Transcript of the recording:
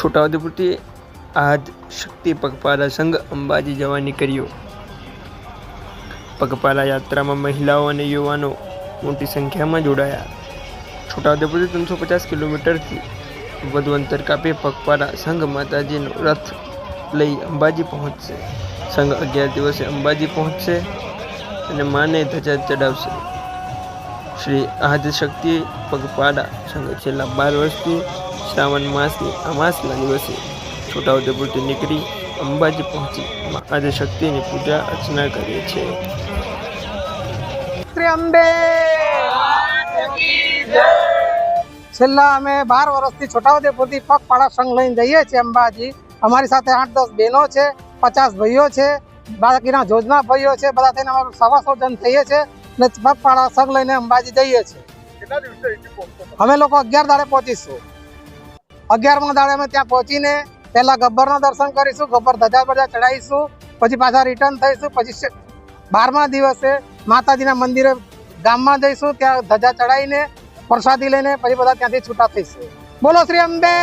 છોટાઉદેપુરથી આદ શક્તિ પગપાળા સંઘ અંબાજી જવા નીકળ્યો. પગપાળા યાત્રામાં મહિલાઓ અને યુવાનો મોટી સંખ્યામાં જોડાયા. છોટાઉદેપુરથી ત્રણસો પચાસ કિલોમીટરથી વધુ અંતર કાપી પગપાળા સંઘ માતાજીનો રથ લઈ અંબાજી પહોંચશે. સંઘ અગિયાર દિવસે અંબાજી પહોંચશે અને માને ધજા ચડાવશે. શ્રી આદિશક્તિ પગપાળા સંઘ છેલ્લા બાર વર્ષથી શ્રાવણ માસની અમાસના દિવસે છોટાઉદેપુરથી નીકળી અંબાજી પહોંચી આજે શક્તિની પૂજા અર્ચના કરીએ છીએ. છેલ્લા અમે બાર વર્ષથી છોટાઉદેપુરથી પગપાળા સંઘ લઈને જઈએ છીએ અંબાજી. અમારી સાથે આઠ દસ બહેનો છે, પચાસ ભાઈઓ છે, બાકીના જોજના ભાઈઓ છે, બધા થઈને અમે સવાસો જણ થઈએ છીએ ને પગપાળા સંઘ લઈને અંબાજી જઈએ છીએ. અમે લોકો અગિયાર દાડે પહોંચીશું. અગિયારમાં દાડે અમે ત્યાં પહોંચીને પહેલાં ગબ્બરના દર્શન કરીશું, ગબ્બર ધજા બધા ચડાવીશું, પછી પાછા રિટર્ન થઈશું, પછી બારમા દિવસે માતાજીના મંદિરે ગામમાં જઈશું, ત્યાં ધજા ચડાવીને, પ્રસાદી લઈને, પછી બધા ત્યાંથી છૂટા થઈશું. બોલો શ્રી અંબે!